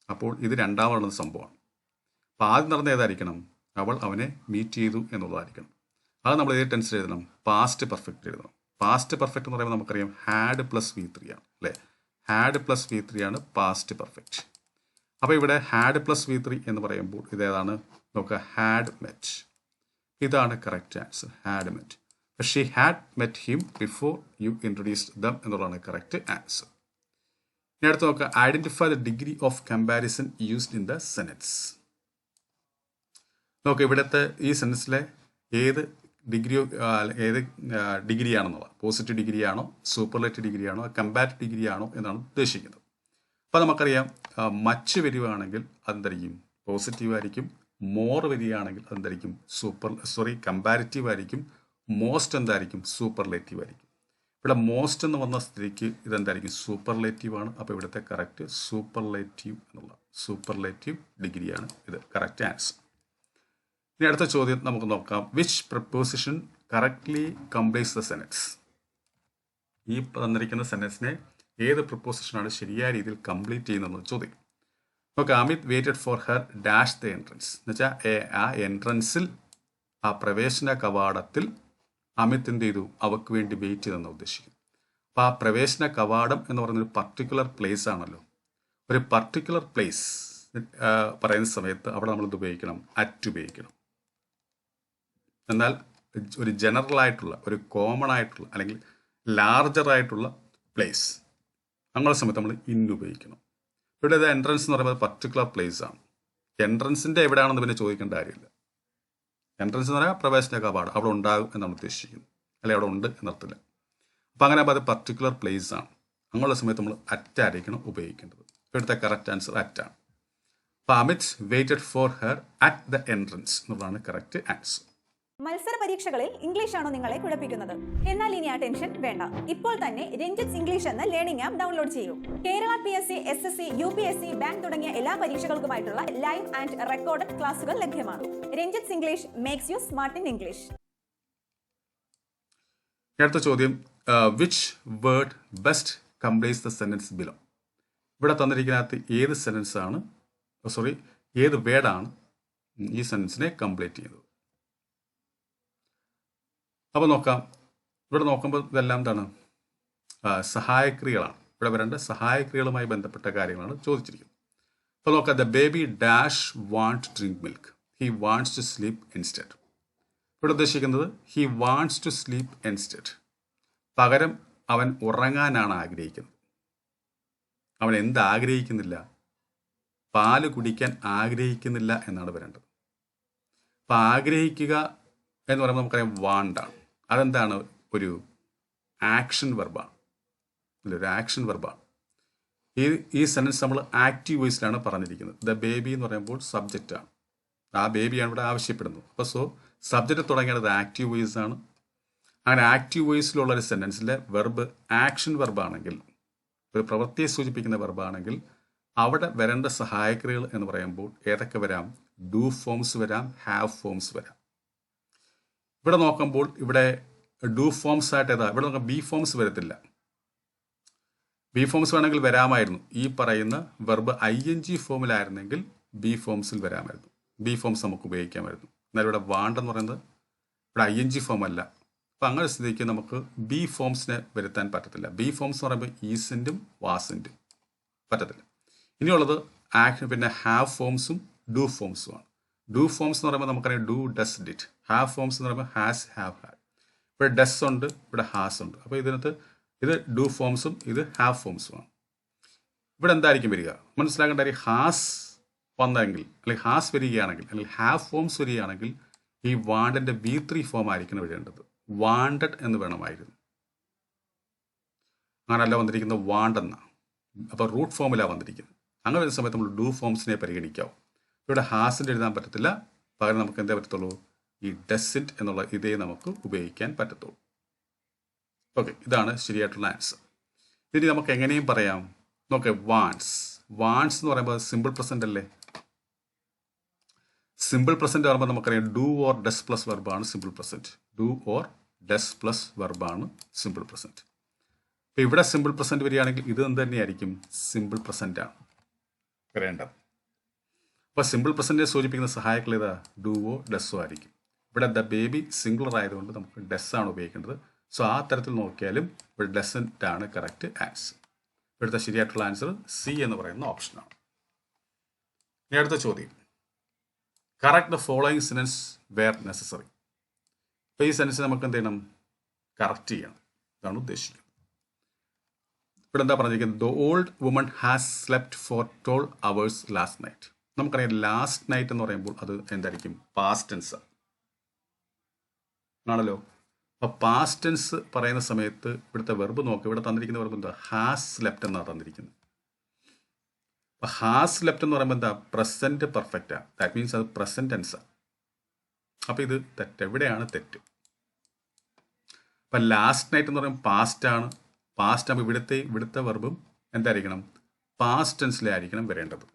S1: അപ്പോൾ ഇത് രണ്ടാമതുള്ള സംഭവമാണ്. അപ്പോൾ ആദ്യം നടന്ന ഏതായിരിക്കണം? അവൾ അവനെ മീറ്റ് ചെയ്തു എന്നുള്ളതായിരിക്കണം. അത് നമ്മൾ ഏത് ടെൻസിൽ എഴുതണം പാസ്റ്റ് പെർഫെക്റ്റ് എഴുതണം. പാസ്റ്റ് പെർഫെക്റ്റ് എന്ന് പറയുമ്പോൾ നമുക്കറിയാം ഹാഡ് പ്ലസ് വി ത്രീ ആണ് അല്ലേ? ഹാഡ് പ്ലസ് വി ത്രീ ആണ് പാസ്റ്റ് പെർഫെക്റ്റ് അപ്പോൾ ഇവിടെ ഹാഡ് പ്ലസ് വി ത്രീ എന്ന് പറയുമ്പോൾ ഇതേതാണ് നോക്കുക ഹാഡ് മെറ്റ് ഇതാണ് correct answer had met she had met him before you introduced them എന്നുള്ളതാണ് കറക്റ്റ് ആൻസർ ഇനി അടുത്ത് നോക്കുക identify the degree of comparison used in the sentence നോക്കുക ഇവിടുത്തെ ഈ സെന്റൻസിലെ ഏത് ഡിഗ്രി ഏത് ഡിഗ്രിയാണെന്നുള്ള പോസിറ്റീവ് ഡിഗ്രിയാണോ ആണോ ഡിഗ്രിയാണോ ഡിഗ്രി ഡിഗ്രിയാണോ എന്നാണ് ഉദ്ദേശിക്കുന്നത്. അപ്പോൾ നമുക്കറിയാം മച്ച് വരികയാണെങ്കിൽ അതെന്തായിരിക്കും? പോസിറ്റീവ് ആയിരിക്കും മോർ വരികയാണെങ്കിൽ അതെന്തായിരിക്കും? സൂപ്പർ സോറി കമ്പാരിറ്റീവ് ആയിരിക്കും മോസ്റ്റ് എന്തായിരിക്കും? സൂപ്പർലേറ്റീവ് ആയിരിക്കും. ഇവിടെ മോസ്റ്റ് എന്ന് വന്ന സ്ഥിതിക്ക് ഇതെന്തായിരിക്കും? സൂപ്പർലേറ്റീവ് ആണ്. അപ്പോൾ ഇവിടുത്തെ കറക്റ്റ് സൂപ്പർലേറ്റീവ് എന്നുള്ള സൂപ്പർലേറ്റീവ് ഡിഗ്രിയാണ് ഇത്. Correct answer. ഇനി അടുത്ത ചോദ്യം നമുക്ക് നോക്കാം. Which preposition correctly completes the sentence ഈ തന്നിരിക്കുന്ന സെനറ്റ്സിനെ ഏത് പ്രപ്പോസിഷനാണ് ശരിയായ രീതിയിൽ കംപ്ലീറ്റ് ചെയ്യുന്നതെന്ന് ചോദ്യം. നോക്കാം Amit waited for her dash the entrance എന്ന് വെച്ചാൽ ആ എൻട്രൻസിൽ ആ പ്രവേശന കവാടത്തിൽ അമിത് എന്ത് ചെയ്തു? അവക്ക് വേണ്ടി വെയിറ്റ് ചെയ്തെന്ന് ഉദ്ദേശിക്കും അപ്പോൾ ആ പ്രവേശന കവാടം എന്ന് പറയുന്നൊരു പർട്ടിക്കുലർ പ്ലേസ് ആണല്ലോ. ഒരു പർട്ടിക്കുലർ പ്ലേസ് പറയുന്ന സമയത്ത് അവിടെ നമ്മൾ ഇത് ഉപയോഗിക്കണം. അറ്റ് ഉപയോഗിക്കണം. എന്നാൽ ഒരു ജനറൽ ആയിട്ടുള്ള ഒരു കോമൺ ആയിട്ടുള്ള അല്ലെങ്കിൽ ലാർജർ ആയിട്ടുള്ള പ്ലേസ് അങ്ങനെ സമയത്ത് നമ്മൾ ഇൻ ഉപയോഗിക്കണം. ഇവിടെ ഇത് എൻട്രൻസ് എന്ന് പറയുന്നത് പർട്ടിക്കുലർ പ്ലേസ് ആണ്. എൻട്രൻസിന്റെ എവിടെയാണെന്ന് പിന്നെ ചോദിക്കേണ്ട കാര്യമില്ല. എൻട്രൻസ് എന്ന് പറഞ്ഞാൽ പ്രവേശന കപാട് അവിടെ ഉണ്ടാകും എന്ന് നമ്മൾ ഉദ്ദേശിക്കുന്നു. അല്ലെങ്കിൽ അവിടെ ഉണ്ട് എന്നർത്ഥമില്ല അപ്പോൾ അങ്ങനെ അത് പർട്ടിക്കുലർ പ്ലേസ് ആണ്. അങ്ങനെയുള്ള സമയത്ത് നമ്മൾ അറ്റായിരിക്കണം ഉപയോഗിക്കേണ്ടത്. ഇവിടുത്തെ കറക്റ്റ് ആൻസർ അറ്റാണ് അപ്പോൾ Amit waited for her at the entrance എന്നുള്ളതാണ് കറക്റ്റ് ആൻസർ
S2: മത്സര പരീക്ഷകളിൽ ഇംഗ്ലീഷാണോ നിങ്ങളെ കുഴപ്പിക്കുന്നത്? എന്നാൽ ഇനി ആ ടെൻഷൻ വേണ്ട. ഇപ്പോൾ തന്നെ രഞ്ജിത്സ് ഇംഗ്ലീഷ് എന്ന ലേണിംഗ് ആപ്പ് ഡൗൺലോഡ് ചെയ്യൂ. Kerala P S C S S C U P S C bank തുടങ്ങിയ എല്ലാ പരീക്ഷകൾക്കുമായിട്ടുള്ള ലൈവ് ആൻഡ് റെക്കോർഡഡ് ക്ലാസുകൾ ലഭ്യമാണ്. Ranjith's English makes you smart in English
S1: അടുത്ത ചോദ്യം which word best completes the sentence below ഇവിടെ തന്നിരിക്കുന്നതിനകത്ത് ഏത് സെന്റൻസ് ആണ് സോറി ഏത് വേർഡാണ് ഈ സെന്റൻസിനെ കംപ്ലീറ്റ് ചെയ്യുന്നത്? അപ്പോൾ നോക്കാം. ഇവിടെ നോക്കുമ്പോൾ ഇതെല്ലാം എന്താണ്? സഹായക്രിയകളാണ്. ഇവിടെ വരേണ്ട സഹായക്രിയകളുമായി ബന്ധപ്പെട്ട കാര്യങ്ങളാണ് ചോദിച്ചിരിക്കുന്നത്. അപ്പോൾ നോക്കാം. The baby dash want drink milk. He wants to sleep instead. ഇവിടെ ഉദ്ദേശിക്കുന്നത് he wants to sleep instead. പകരം അവൻ ഉറങ്ങാനാണ് ആഗ്രഹിക്കുന്നത്. അവൻ എന്ത് ആഗ്രഹിക്കുന്നില്ല? പാൽ കുടിക്കാൻ ആഗ്രഹിക്കുന്നില്ല എന്നാണ് വരേണ്ടത്. അപ്പം ആഗ്രഹിക്കുക എന്ന് പറയുമ്പോൾ നമുക്കറിയാം വാണ്ടാണ്. അതെന്താണ് ഒരു ആക്ഷൻ വെർബാണ് അല്ല ഒരു ആക്ഷൻ വെർബാണ് ഈ ഈ സെന്റൻസ് നമ്മൾ ആക്റ്റീവ് വോയിസിലാണ് പറഞ്ഞിരിക്കുന്നത്. ദ ബേബി എന്ന് പറയുമ്പോൾ സബ്ജക്റ്റാണ് ആ ബേബിയാണ് ഇവിടെ ആവശ്യപ്പെടുന്നത് അപ്പോൾ സോ സബ്ജക്റ്റ് തുടങ്ങേണ്ടത് ആക്റ്റീവ് വോയിസ് ആണ്. അങ്ങനെ ആക്റ്റീവ് വോയിസിലുള്ള ഒരു സെന്റൻസിലെ വെർബ് ആക്ഷൻ വെർബാണെങ്കിൽ ഒരു പ്രവൃത്തിയെ സൂചിപ്പിക്കുന്ന വെർബാണെങ്കിൽ അവിടെ വരേണ്ട സഹായക്രിയകൾ എന്ന് പറയുമ്പോൾ ഏതൊക്കെ വരാം? ഡു ഫോംസ് വരാം ഹാവ് ഫോംസ് വരാം. ഇവിടെ നോക്കുമ്പോൾ ഇവിടെ ഡു ഫോംസ് ആയിട്ട് ഏതാ? ഇവിടെ നോക്കാം ബി ഫോംസ് വരത്തില്ല. ബി ഫോംസ് വേണമെങ്കിൽ വരാമായിരുന്നു. ഈ പറയുന്ന വെർബ് ഐ എൻ ജി ഫോമിലായിരുന്നെങ്കിൽ ബി ഫോംസിൽ വരാമായിരുന്നു. ബി ഫോംസ് നമുക്ക് ഉപയോഗിക്കാമായിരുന്നു. എന്നാൽ ഇവിടെ വാണ്ടെന്ന് പറയുന്നത് ഇവിടെ ഐ എൻ ജി ഫോം അല്ല. അപ്പം അങ്ങനെ സ്ഥിതിക്ക് നമുക്ക് ബി ഫോംസിനെ വരുത്താൻ പറ്റത്തില്ല. ബി ഫോംസ് എന്ന് പറയുമ്പോൾ ഈസിന്റും വാസിന്റും പറ്റത്തില്ല. ഇനിയുള്ളത് ആക്ഷൻ പിന്നെ ഹാവ് ഫോംസും ഡു ഫോംസുമാണ് ഡു ഫോംസ് എന്ന് പറയുമ്പോൾ നമുക്കറിയാം do does did have forms എന്ന് പറയുമ്പോൾ ഹാസ് ഹാവ് ഹാഡ് ഇവിടെ ഡസ് ഉണ്ട് ഇവിടെ ഹാസ് ഉണ്ട്. അപ്പോൾ ഇതിനകത്ത് ഇത് ഡു ഫോംസും ഇത് ഹാവ് ഫോംസും ആണ്. ഇവിടെ എന്തായിരിക്കും വരിക? മനസ്സിലാക്കേണ്ട കാര്യം ഹാസ് വന്നെങ്കിൽ അല്ലെങ്കിൽ ഹാസ് വരികയാണെങ്കിൽ അല്ലെങ്കിൽ ഹാവ് ഫോംസ് വരികയാണെങ്കിൽ ഈ വാണ്ടിന്റെ ബി ത്രീ ഫോം ആയിരിക്കണം വരേണ്ടത്. വാണ്ടഡ് എന്ന് വേണമായിരുന്നു. അങ്ങനല്ല വന്നിരിക്കുന്നത് വാണ്ടെന്ന അപ്പോൾ റൂട്ട് ഫോമിലാണ് വന്നിരിക്കുന്നത്. അങ്ങനെ ഒരു സമയത്ത് നമ്മൾ ഡു ഫോംസിനെ പരിഗണിക്കാവും. ഇവിടെ ഹാസിന്റെ എഴുതാൻ പറ്റത്തില്ല. പകരം നമുക്ക് എന്തേ പറ്റത്തുള്ളൂ? ഈ ഡെസിന്റ് എന്നുള്ള ഇതേ നമുക്ക് ഉപയോഗിക്കാൻ പറ്റത്തുള്ളൂ. ഓക്കെ ഇതാണ് ശരിയായിട്ടുള്ള ആൻസർ ഇനി നമുക്ക് എങ്ങനെയും പറയാം. നോക്കെ വാൺസ് വാൺസ് എന്ന് പറയുമ്പോൾ സിമ്പിൾ പ്രസന്റ് അല്ലേ? സിമ്പിൾ പ്രസന്റ് പറയുമ്പോൾ നമുക്കറിയാം do or does plus വെർബാണ് simple present do or does plus വെർബാണ് simple present ഇപ്പം ഇവിടെ സിമ്പിൾ പ്രസന്റ് വരികയാണെങ്കിൽ ഇത് എന്ത് തന്നെയായിരിക്കും? സിമ്പിൾ പ്രസന്റ് ആണ്. വരേണ്ടത് അപ്പോൾ സിമ്പിൾ പ്രസന്റേജ് സൂചിപ്പിക്കുന്ന സഹായങ്ങൾ ഏതാ? ഡുവോ ഡെസ്സോ ആയിരിക്കും. ഇവിടെ ദ ബേബി സിംഗുലർ ആയതുകൊണ്ട് നമുക്ക് ഡെസ് ആണ് ഉപയോഗിക്കേണ്ടത്. സോ ആ തരത്തിൽ നോക്കിയാലും ഇവിടെ ഡെസന്റ് ആണ് കറക്റ്റ് ആൻസർ ഇവിടുത്തെ ശരിയായിട്ടുള്ള ആൻസർ സി എന്ന് പറയുന്ന ഓപ്ഷനാണ് ഇനി അടുത്ത ചോദ്യം. Correct the following sense where necessary അപ്പോൾ ഈ സെൻസ് നമുക്ക് എന്ത് ചെയ്യണം? കറക്റ്റ് ചെയ്യണം. ഇതാണ് ഉദ്ദേശിക്കുന്നത്. ഇവിടെ എന്താ പറഞ്ഞിരിക്കുന്നത്? The old woman has slept for twelve hours last night നമുക്കറിയാം ലാസ്റ്റ് നൈറ്റ് എന്ന് പറയുമ്പോൾ അത് എന്തായിരിക്കും? പാസ്റ്റ് ടെൻസ് ആണല്ലോ? അപ്പോൾ പാസ്റ്റ് ടെൻസ് പറയുന്ന സമയത്ത് ഇവിടുത്തെ വെർബ് നോക്കുക ഇവിടെ തന്നിരിക്കുന്ന വെർബ് എന്താ? ഹാസ് ലെപ്റ്റ് എന്നാണ് തന്നിരിക്കുന്നത്. അപ്പോൾ ഹാസ് ലെപ്റ്റ് എന്ന് പറയുമ്പോൾ എന്താ? പ്രസന്റ് പെർഫെക്റ്റാണ് ദാറ്റ് മീൻസ് അത് പ്രസന്റ് ടെൻസാണ് അപ്പോൾ ഇത് തെറ്റ് എവിടെയാണ് തെറ്റ്? അപ്പം ലാസ്റ്റ് നൈറ്റ് എന്ന് പറയുമ്പോൾ പാസ്റ്റ് ആണ്. പാസ്റ്റ് ആകുമ്പോൾ ഇവിടുത്തെ ഇവിടുത്തെ വെർബും എന്തായിരിക്കണം? പാസ്റ്റ് ടെൻസിലായിരിക്കണം വരേണ്ടത്.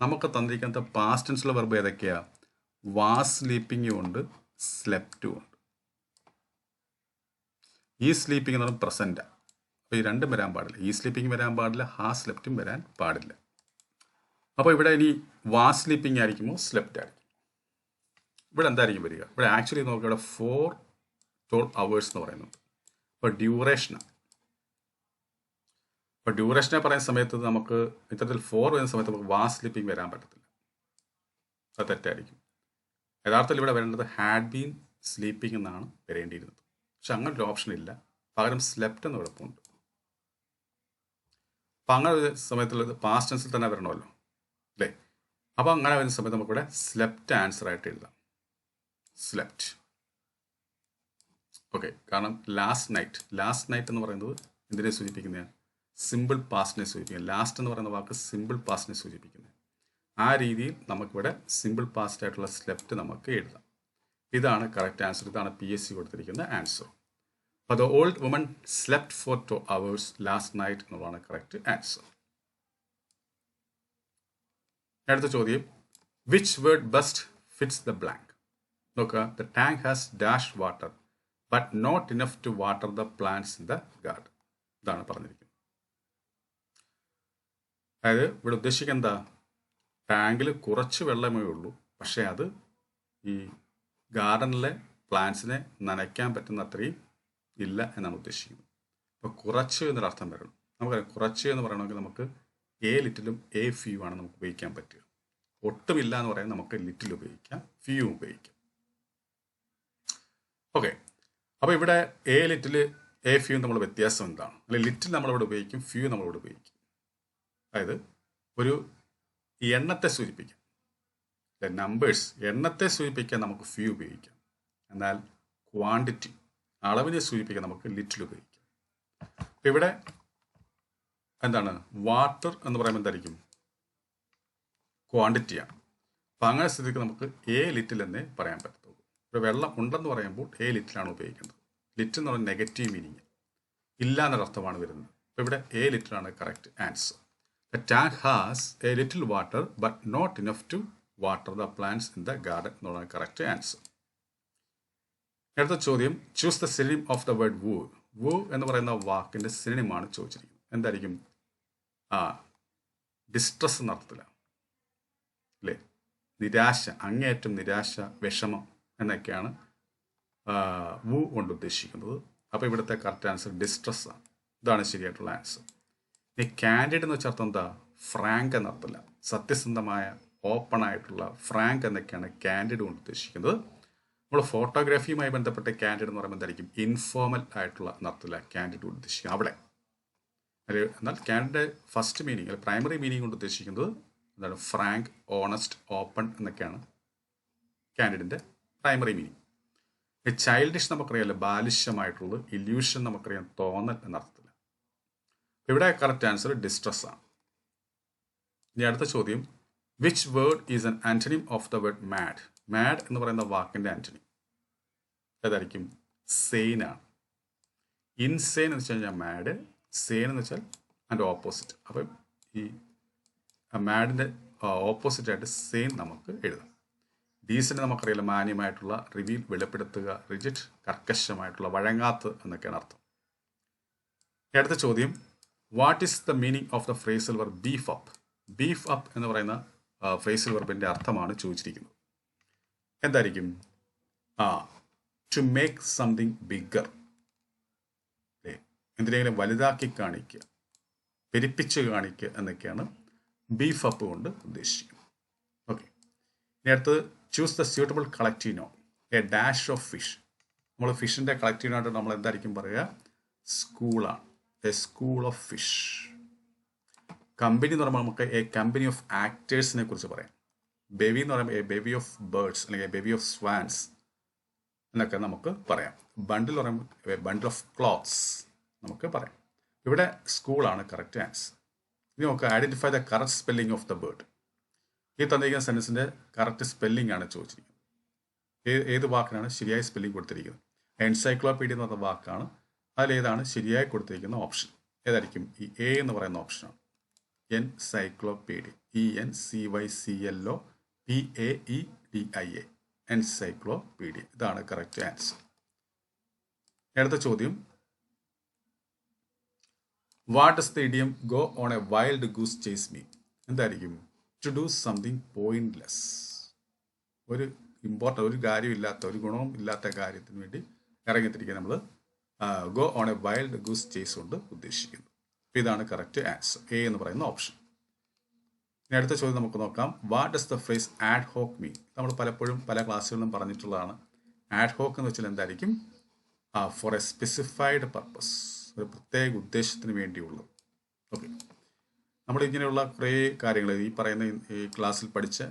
S1: നമുക്ക് തന്നിരിക്കുന്നത് പാസ്റ്റ് ടെൻസിലെ വെർബ് ഏതൊക്കെയാ? വാസ് സ്ലീപ്പിംഗും ഉണ്ട് സ്ലെപ്റ്റും ഉണ്ട്. ഈ സ്ലീപ്പിംഗ് എന്ന് പറയുന്നത് പ്രസന്റാണ് അപ്പോൾ ഈ രണ്ടും വരാൻ പാടില്ല. ഈ സ്ലീപ്പിംഗ് വരാൻ പാടില്ല ഹാ സ്ലെപ്റ്റും വരാൻ പാടില്ല. അപ്പോൾ ഇവിടെ ഇനി വാസ് സ്ലീപ്പിംഗ് ആയിരിക്കുമോ സ്ലെപ്റ്റ് ആയിരിക്കും. ഇവിടെ എന്തായിരിക്കും വരിക? ഇവിടെ ആക്ച്വലി നോക്കുക ഇവിടെ ഫോർ ട്വൽവ് അവേഴ്സ് എന്ന് പറയുന്നുണ്ട്. അപ്പോൾ ഡ്യൂറേഷനാണ് അപ്പോൾ ഡ്യൂറേഷനെ പറയുന്ന സമയത്ത് നമുക്ക് ഇത്തരത്തിൽ ഫോർ വരുന്ന സമയത്ത് നമുക്ക് വാസ് സ്ലിപ്പിംഗ് വരാൻ പറ്റത്തില്ല. അത് തെറ്റായിരിക്കും. യഥാർത്ഥത്തിൽ ഇവിടെ വരേണ്ടത് ഹാഡ് ബീൻ സ്ലീപ്പിംഗ് എന്നാണ് വരേണ്ടിയിരുന്നത്. പക്ഷെ അങ്ങനെ ഒരു ഓപ്ഷൻ ഇല്ല. പകരം സ്ലെപ്റ്റ് എന്ന് കുഴപ്പമുണ്ട് അപ്പം അങ്ങനെ ഒരു സമയത്തുള്ളത് പാസ്റ്റ് ടെൻസിൽ തന്നെ വരണമല്ലോ. അല്ലേ? അപ്പോൾ അങ്ങനെ വരുന്ന സമയത്ത് നമുക്കിവിടെ സ്ലെപ്റ്റ് ആൻസർ ആയിട്ട് എഴുതാം. സ്ലെപ്റ്റ് ഓക്കെ കാരണം ലാസ്റ്റ് നൈറ്റ് ലാസ്റ്റ് നൈറ്റ് എന്ന് പറയുന്നത് എന്തിനെ സൂചിപ്പിക്കുന്നതാണ്? സിമ്പിൾ പാസ്റ്റിനെ സൂചിപ്പിക്കുന്നത് ലാസ്റ്റ് എന്ന് പറയുന്ന വാക്ക് സിമ്പിൾ പാസ്റ്റിനെ സൂചിപ്പിക്കുന്നത് ആ രീതിയിൽ നമുക്കിവിടെ സിമ്പിൾ പാസ്റ്റ് ആയിട്ടുള്ള സ്റ്റെപ്റ്റ് നമുക്ക് എഴുതാം. ഇതാണ് കറക്റ്റ് ആൻസർ ഇതാണ് പി എസ് സി കൊടുത്തിരിക്കുന്ന ആൻസർ അപ്പോൾ the old woman slept for two hours last night എന്നുള്ളതാണ് കറക്റ്റ് ആൻസർ അടുത്ത ചോദ്യം which word best fits the blank നോക്കുക the tank has dash water but not enough to water the plants in the garden ഇതാണ് പറഞ്ഞിരിക്കുന്നത്. അതായത് ഇവിടെ ഉദ്ദേശിക്കുക എന്താ? ടാങ്കിൽ കുറച്ച് വെള്ളമേ ഉള്ളൂ. പക്ഷേ അത് ഈ ഗാർഡനിലെ പ്ലാന്റ്സിനെ നനയ്ക്കാൻ പറ്റുന്ന അത്രയും ഇല്ല എന്നാണ് ഉദ്ദേശിക്കുന്നത്. അപ്പോൾ കുറച്ച് എന്നൊരു അർത്ഥം വരണം. നമുക്കറിയാം കുറച്ച് എന്ന് പറയണമെങ്കിൽ നമുക്ക് എ ലിറ്റിലും എ ഫ്യൂ ആണ് നമുക്ക് ഉപയോഗിക്കാൻ പറ്റുക. ഒട്ടുമില്ല എന്ന് പറയാൻ നമുക്ക് ലിറ്റിൽ ഉപയോഗിക്കാം ഫ്യൂ ഉപയോഗിക്കാം. ഓക്കെ അപ്പോൾ ഇവിടെ എ ലിറ്റിൽ എ ഫ്യൂ നമ്മൾ വ്യത്യാസം എന്താണ്? അല്ലെങ്കിൽ ലിറ്റിൽ നമ്മളിവിടെ ഉപയോഗിക്കും ഫ്യൂ നമ്മളിവിടെ ഉപയോഗിക്കും. അതായത് ഒരു എണ്ണത്തെ സൂചിപ്പിക്കാം. നമ്പേഴ്സ് എണ്ണത്തെ സൂചിപ്പിക്കാൻ നമുക്ക് ഫ്യൂ ഉപയോഗിക്കാം. എന്നാൽ ക്വാണ്ടിറ്റി അളവിനെ സൂചിപ്പിക്കാൻ നമുക്ക് ലിറ്റിൽ ഉപയോഗിക്കാം. അപ്പം ഇവിടെ എന്താണ്? വാട്ടർ എന്ന് പറയുമ്പോൾ എന്തായിരിക്കും? ക്വാണ്ടിറ്റിയാണ് അപ്പം അങ്ങനെ സ്ഥിതിക്ക് നമുക്ക് എ ലിറ്റിൽ എന്നേ പറയാൻ പറ്റത്തുള്ളൂ. ഇവിടെ വെള്ളം ഉണ്ടെന്ന് പറയുമ്പോൾ എ ലിറ്റിലാണ് ഉപയോഗിക്കേണ്ടത്. ലിറ്റ് എന്ന് പറയുന്നത് നെഗറ്റീവ് മീനിങ് ഇല്ല എന്നൊരർത്ഥമാണ് വരുന്നത്. അപ്പോൾ ഇവിടെ a ലിറ്റിലാണ് correct answer the tank has a little water but not enough to water the plants in the garden. എന്നുള്ളതാണ് കറക്റ്റ് ആൻസർ അടുത്ത ചോദ്യം choose the synonym of the word woo woo എന്ന് പറയുന്ന വാക്കിന്റെ സിനിമമാണ് ചോദിച്ചിരിക്കുന്നത് എന്തായിരിക്കും? ആ ഡിസ്ട്രസ് നടത്തില്ല അല്ലേ നിരാശ അങ്ങേയറ്റം നിരാശ വിഷമം എന്നൊക്കെയാണ് വൂ കൊണ്ട് ഉദ്ദേശിക്കുന്നത്. അപ്പോൾ ഇവിടുത്തെ കറക്റ്റ് ആൻസർ ഡിസ്ട്രെസ് ആണ്. ഇതാണ് ശരിയായിട്ടുള്ള ആൻസർ ഈ കാൻഡിഡ് എന്ന് വെച്ചാൽ അർത്ഥം എന്താ? ഫ്രാങ്ക് എന്നർത്ഥമില്ല. സത്യസന്ധമായ ഓപ്പൺ ആയിട്ടുള്ള ഫ്രാങ്ക് എന്നൊക്കെയാണ് കാൻഡിഡ് കൊണ്ട് ഉദ്ദേശിക്കുന്നത്. നമ്മൾ ഫോട്ടോഗ്രാഫിയുമായി ബന്ധപ്പെട്ട കാൻഡിഡ് എന്ന് പറയുമ്പോൾ എന്തായിരിക്കും? ഇൻഫോർമൽ ആയിട്ടുള്ള നർത്തില്ല കാൻഡിഡ് കൊണ്ട് ഉദ്ദേശിക്കുന്നത് അവിടെ. എന്നാൽ കാൻഡിഡ് ഫസ്റ്റ് മീനിങ് അല്ലെങ്കിൽ പ്രൈമറി മീനിങ് കൊണ്ട് ഉദ്ദേശിക്കുന്നത് എന്താണ്? ഫ്രാങ്ക് ഓണസ്റ്റ് ഓപ്പൺ എന്നൊക്കെയാണ് കാൻഡിഡിന്റെ പ്രൈമറി മീനിങ് ചൈൽഡിഷ് നമുക്കറിയാമല്ലോ ബാലിഷ്യമായിട്ടുള്ളത് ഇല്യൂഷൻ നമുക്കറിയാം തോന്നൽ എന്നർത്ഥത്തില്ല ഇവിടെ കറക്റ്റ് ആൻസർ ഡിസ്ട്രസ് ആണ്. ഇനി അടുത്ത ചോദ്യം which word is an antonym of the word mad mad എന്ന് പറയുന്ന വാക്കിന്റെ ആന്റണി ഏതായിരിക്കും? സെയിൻ ആണ്. ഇൻസെയിൻ എന്ന് വെച്ച് കഴിഞ്ഞാൽ മാഡ് സെയിൻ എന്ന് വെച്ചാൽ അതിന്റെ ഓപ്പോസിറ്റ് അപ്പം ഈ മാഡിന്റെ ഓപ്പോസിറ്റ് ആയിട്ട് സെയിൻ നമുക്ക് എഴുതാം. ഡീസന്റ് നമുക്കറിയാം മാന്യമായിട്ടുള്ള റിവീൽ വെളിപ്പെടുത്തുക റിജിറ്റ് കർക്കശമായിട്ടുള്ള വഴങ്ങാത്ത് എന്നൊക്കെയാണ് അർത്ഥം. അടുത്ത ചോദ്യം what is the meaning of the phrasal verb beef up beef up എന്ന് പറയുന്ന ഫ്രേസൽ വെർബിന്റെ അർത്ഥമാണ് ചോദിച്ചിരിക്കുന്നത്. എന്തായിരിക്കും? ആ ടു മേക്ക് സംതിങ് അല്ലേ എന്തിനെങ്കിലും വലുതാക്കി കാണിക്കുക പെരുപ്പിച്ച് കാണിക്കുക എന്നൊക്കെയാണ് ബീഫ് അപ്പ് കൊണ്ട് ഉദ്ദേശിക്കുന്നത്. ഓക്കെ ഇനി അടുത്തത് choose the suitable collective noun a dash of fish നമ്മൾ ഫിഷിന്റെ കളക്റ്റീവിനായിട്ട് നമ്മൾ എന്തായിരിക്കും പറയുക? സ്കൂളാണ് a school of fish company എന്ന് പറയുമ്പോൾ നമുക്ക് എ കമ്പനി ഓഫ് ആക്ടേഴ്സിനെ കുറിച്ച് പറയാം. ബേബി എന്ന് പറയുമ്പോൾ എ ബേബി ഓഫ് ബേർഡ്സ് അല്ലെങ്കിൽ ബേബി ഓഫ് സ്വാൻസ് എന്നൊക്കെ നമുക്ക് പറയാം. ബണ്ടിൽ എന്ന് പറയുമ്പോൾ ബണ്ടിൽ ഓഫ് ക്ലോത്ത്സ് നമുക്ക് പറയാം. ഇവിടെ സ്കൂളാണ് കറക്റ്റ് ആൻസർ ഇനി നമുക്ക് identify the correct spelling of the bird ഈ തന്നിരിക്കുന്ന സെന്റൻസിന്റെ കറക്റ്റ് സ്പെല്ലിംഗ് ആണ് ചോദിച്ചിരിക്കുന്നത്. ഏത് വാക്കിനാണ് ശരിയായ സ്പെല്ലിംഗ് കൊടുത്തിരിക്കുന്നത്? എൻസൈക്ലോപീഡിയ എന്ന് പറഞ്ഞ വാക്കാണ് അതിലേതാണ് ശരിയായി കൊടുത്തിരിക്കുന്ന ഓപ്ഷൻ? ഏതായിരിക്കും ഈ എ എന്ന് പറയുന്ന ഓപ്ഷനാണ് encyclopedia E N C Y C L O P A E D I A encyclopedia ഇതാണ് കറക്റ്റ് ആൻസർ അടുത്ത ചോദ്യം. What is the go on a wild goose chase me എന്തായിരിക്കും? ടു ഡു സംതിങ് പോയിന്റ്ലെസ് ഒരു important ഒരു കാര്യമില്ലാത്ത ഒരു ഗുണവും ഇല്ലാത്ത കാര്യത്തിന് വേണ്ടി ഇറങ്ങിത്തിരിക്കുക നമ്മൾ go on a wild goose chase കൊണ്ട് ഉദ്ദേശിക്കുന്നു. അപ്പോൾ ഇതാണ് കറക്റ്റ് ആൻസർ എ എന്ന് പറയുന്ന ഓപ്ഷൻ ഇനി അടുത്ത ചോദ്യം നമുക്ക് നോക്കാം. What is the phrase ad hoc mean നമ്മൾ പലപ്പോഴും പല ക്ലാസ്സുകളിലും പറഞ്ഞിട്ടുള്ളതാണ്. ആഡ് ഹോക്ക് എന്ന് വെച്ചാൽ എന്തായിരിക്കും? ഫോർ എ സ്പെസിഫൈഡ് പർപ്പസ് ഒരു പ്രത്യേക ഉദ്ദേശത്തിന് വേണ്ടിയുള്ളത്. ഓക്കെ നമ്മൾ ഇങ്ങനെയുള്ള കുറേ കാര്യങ്ങൾ ഈ പറയുന്ന ഈ- ക്ലാസ്സിൽ പഠിച്ച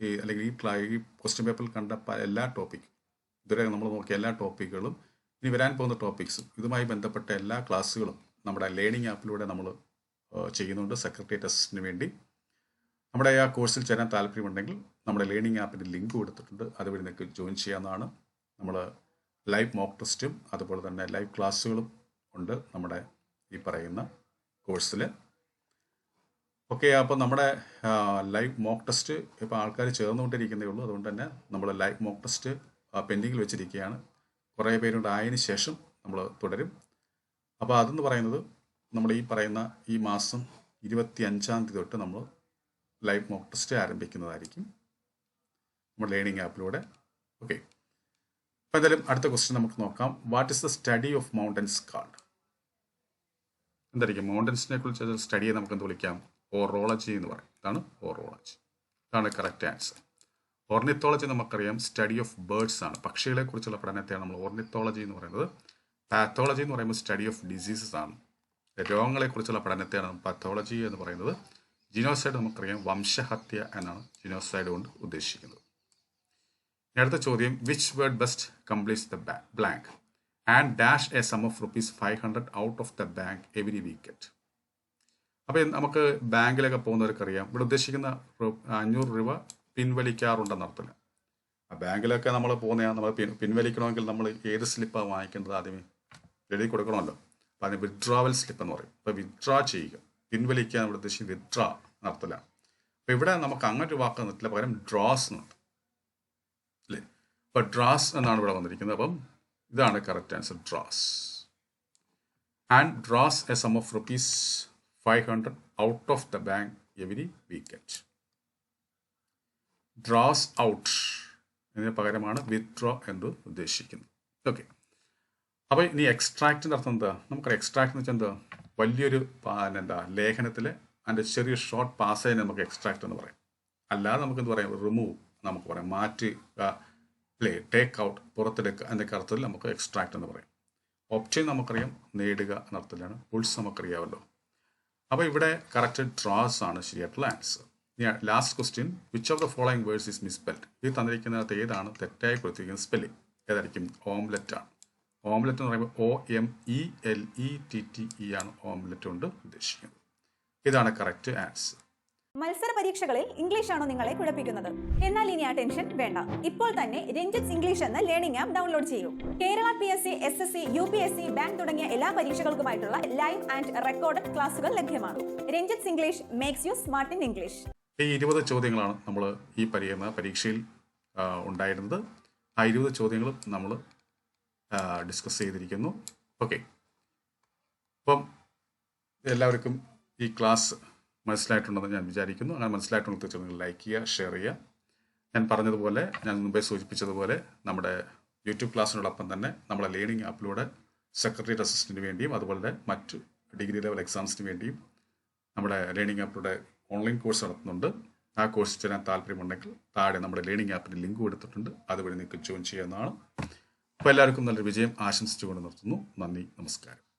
S1: ഈ അല്ലെങ്കിൽ ഈ ക്ലാ ഈ ക്വസ്റ്റ്യൻ പേപ്പറിൽ കണ്ട എല്ലാ ടോപ്പിക്കും ഇതുവരെ നമ്മൾ നോക്കിയ എല്ലാ ടോപ്പിക്കുകളും ഇനി വരാൻ പോകുന്ന ടോപ്പിക്സും ഇതുമായി ബന്ധപ്പെട്ട എല്ലാ ക്ലാസ്സുകളും നമ്മുടെ ലേണിംഗ് ആപ്പിലൂടെ നമ്മൾ ചെയ്യുന്നുണ്ട്. സെക്രട്ടറി ടെസ്റ്റിന് വേണ്ടി. നമ്മുടെ ആ കോഴ്സിൽ ചേരാൻ താല്പര്യമുണ്ടെങ്കിൽ നമ്മുടെ ലേണിംഗ് ആപ്പിന്റെ ലിങ്ക് കൊടുത്തിട്ടുണ്ട്. അതുവഴി നിങ്ങൾക്ക് ജോയിൻ ചെയ്യാവുന്നതാണ്. നമ്മൾ ലൈവ് മോക്ക് ടെസ്റ്റും അതുപോലെ തന്നെ ലൈവ് ക്ലാസ്സുകളും ഉണ്ട് നമ്മുടെ ഈ പറയുന്ന കോഴ്സിൽ ഓക്കെ അപ്പോൾ നമ്മുടെ ലൈവ് മോക്ക് ടെസ്റ്റ് ഇപ്പോൾ ആൾക്കാർ ചേർന്നുകൊണ്ടിരിക്കുന്നേ ഉള്ളൂ. അതുകൊണ്ട് തന്നെ നമ്മൾ ലൈവ് മോക്ക് ടെസ്റ്റ് പെൻഡിങ്ങിൽ വെച്ചിരിക്കുകയാണ്. കുറേ പേരുണ്ട് ആയതിനു ശേഷം നമ്മൾ തുടരും. അപ്പോൾ അതെന്ന് പറയുന്നത് നമ്മൾ ഈ പറയുന്ന ഈ മാസം ഇരുപത്തി അഞ്ചാം തീയതി തൊട്ട് നമ്മൾ ലൈവ് മോക്ക് ടെസ്റ്റ് ആരംഭിക്കുന്നതായിരിക്കും. നമ്മൾ ലേണിംഗ് ആപ്പിലൂടെ. ഓക്കെ. അപ്പോൾ എന്തായാലും അടുത്ത ക്വസ്റ്റ്യൻ നമുക്ക് നോക്കാം. What is the study of mountains called എന്തായിരിക്കും? മൗണ്ടൻസിനെ കുറിച്ച് സ്റ്റഡിയെ നമുക്ക് എന്ത് വിളിക്കാം? ഓറോളജി എന്ന് പറയും. ഇതാണ് ഓറോളജി ഇതാണ് കറക്റ്റ് ആൻസർ ഓർണിത്തോളജി നമുക്കറിയാം സ്റ്റഡി ഓഫ് ബേർഡ്സ് ആണ്. പക്ഷികളെ കുറിച്ചുള്ള പഠനത്തെയാണ് നമ്മൾ ഓർണിത്തോളജി എന്ന് പറയുന്നത്. പാത്തോളജി എന്ന് പറയുമ്പോൾ സ്റ്റഡി ഓഫ് ഡിസീസസ് ആണ്. രോഗങ്ങളെക്കുറിച്ചുള്ള പഠനത്തെയാണ് പാത്തോളജി എന്ന് പറയുന്നത്. ജിനോസൈഡ് നമുക്കറിയാം വംശഹത്യ എന്നാണ് ജിനോസൈഡ് കൊണ്ട് ഉദ്ദേശിക്കുന്നത്. അടുത്ത ചോദ്യം which word best completes the blank and dash a sum of rupees five hundred out of the bank every weekend അപ്പോൾ നമുക്ക് ബാങ്കിലൊക്കെ പോകുന്നവർക്ക് അറിയാം ഇവിടെ ഉദ്ദേശിക്കുന്ന അഞ്ഞൂറ് രൂപ പിൻവലിക്കാറുണ്ടെന്ന് അർത്ഥമില്ല ആ ബാങ്കിലൊക്കെ നമ്മൾ പോകുന്ന നമ്മൾ പിൻ പിൻവലിക്കണമെങ്കിൽ നമ്മൾ ഏത് സ്ലിപ്പാണ് വാങ്ങിക്കേണ്ടത് ആദ്യമേ എഴുതി കൊടുക്കണമല്ലോ. അപ്പോൾ അതിന് വിഡ്രാവൽ സ്ലിപ്പ് എന്ന് പറയും. അപ്പോൾ വിഡ്രാ ചെയ്യുക. പിൻവലിക്കുക നമ്മുടെ ഉദ്ദേശിച്ച് വിഡ്രാ നടത്തില്ല അപ്പോൾ ഇവിടെ നമുക്ക് അങ്ങനെ ഒരു വാക്ക് തന്നിട്ടില്ല പകരം ഡ്രാസ് എന്നുണ്ട് അല്ലേ? അപ്പോൾ ഡ്രാസ് എന്നാണ് ഇവിടെ വന്നിരിക്കുന്നത്. അപ്പം ഇതാണ് correct answer draws and draws a sum of rupees five hundred out of the bank every weekend draws out ഇതിന് പകരമാണ് വിത്ഡ്രോ എന്ന് ഉദ്ദേശിക്കുന്നത്. ഓക്കെ അപ്പോൾ ഇനി എക്സ്ട്രാക്റ്റിന്റെ അർത്ഥം എന്താ? നമുക്കറിയാം എക്സ്ട്രാക്ട് എന്ന് വെച്ചാൽ എന്താ? വലിയൊരു എന്താ ലേഖനത്തിൽ അതിന്റെ ചെറിയ ഷോർട്ട് പാസേജ് നമുക്ക് എക്സ്ട്രാക്ട് എന്ന് പറയും. അല്ലാതെ നമുക്ക് എന്ത് പറയാം? റിമൂവ് നമുക്ക് പറയാം. മാറ്റുക അല്ലേ ടേക്ക് ഔട്ട് പുറത്തെടുക്കുക എന്നൊക്കെ അർത്ഥത്തിൽ നമുക്ക് എക്സ്ട്രാക്ട് എന്ന് പറയും. ഒപ്റ്റൈൻ നമുക്കറിയാം. നേടുക എന്ന അർത്ഥത്തിലാണ് പുൾസ് നമുക്കറിയാമല്ലോ. അപ്പോൾ ഇവിടെ കറക്റ്റ് ഡ്രാസ് ആണ് ശരിയായിട്ടുള്ള answer last question which of the following words is misspelled ഈ തന്നിരിക്കുന്നതിനകത്ത് ഏതാണ് തെറ്റായി കൊടുത്തിരിക്കുന്ന സ്പെല്ലിംഗ് ഏതായിരിക്കും? ഓംലെറ്റ് ആണ്. ഓംലെറ്റ് എന്ന് പറയുമ്പോൾ O M E L E T T E ആണ് ഓംലെറ്റ് കൊണ്ട് ഉദ്ദേശിക്കുന്നത്. ഇതാണ് കറക്റ്റ് ആൻസർ
S2: മത്സര പരീക്ഷകളിൽ ഇംഗ്ലീഷ് ആണോ നിങ്ങളെ കുഴപ്പിക്കുന്നത്? എന്നാൽ ഇനി ആ ടെൻഷൻ വേണ്ട. ഇപ്പോൾ തന്നെ രഞ്ജിത്ത് ഇംഗ്ലീഷ് എന്ന ലേണിംഗ് ആപ്പ് ഡൗൺലോഡ് ചെയ്യൂ. Kerala P S C S S C U P S C bank തുടങ്ങിയ എല്ലാ പരീക്ഷകൾക്കുമായിട്ടുള്ള ലൈവ് ആൻഡ് റെക്കോർഡഡ് ക്ലാസുകൾ ലഭ്യമാണ് Ranjith English makes you smart in English
S1: ഈ ഇരുപത് ചോദ്യങ്ങളാണ് നമ്മൾ ഈ പരിഹരണ പരീക്ഷയിൽ ഉണ്ടായിരുന്നത്. ആ ഇരുപത് ചോദ്യങ്ങളും നമ്മൾ ഡിസ്കസ് ചെയ്തിരിക്കുന്നു. ഓക്കെ അപ്പം എല്ലാവർക്കും ഈ ക്ലാസ് മനസ്സിലായിട്ടുണ്ടെന്ന് ഞാൻ വിചാരിക്കുന്നു. അങ്ങനെ മനസ്സിലായിട്ടുള്ള തീർച്ചയായും നിങ്ങൾ ലൈക്ക് ചെയ്യുക ഷെയർ ചെയ്യുക. ഞാൻ പറഞ്ഞതുപോലെ ഞാൻ മുമ്പേ സൂചിപ്പിച്ചതുപോലെ നമ്മുടെ യൂട്യൂബ് ക്ലാസ്സിനോടൊപ്പം തന്നെ നമ്മുടെ ലേണിംഗ് ആപ്പിലൂടെ സെക്രട്ടറി അസിസ്റ്റന്റിന് വേണ്ടിയും അതുപോലെ മറ്റ് ഡിഗ്രി ലെവൽ എക്സാംസിന് വേണ്ടിയും നമ്മുടെ ലേണിംഗ് ആപ്പിലൂടെ ഓൺലൈൻ കോഴ്സ് നടത്തുന്നുണ്ട്. ആ കോഴ്സ് ചേരാൻ താല്പര്യമുണ്ടെങ്കിൽ താഴെ നമ്മുടെ ലേണിംഗ് ആപ്പിന് ലിങ്ക് കൊടുത്തിട്ടുണ്ട്. അതുവഴി നിങ്ങൾക്ക് ജോയിൻ ചെയ്യാവുന്നതാണ്. അപ്പോൾ എല്ലാവർക്കും നല്ലൊരു വിജയം ആശംസിച്ചുകൊണ്ട് നിർത്തുന്നു. നന്ദി നമസ്കാരം.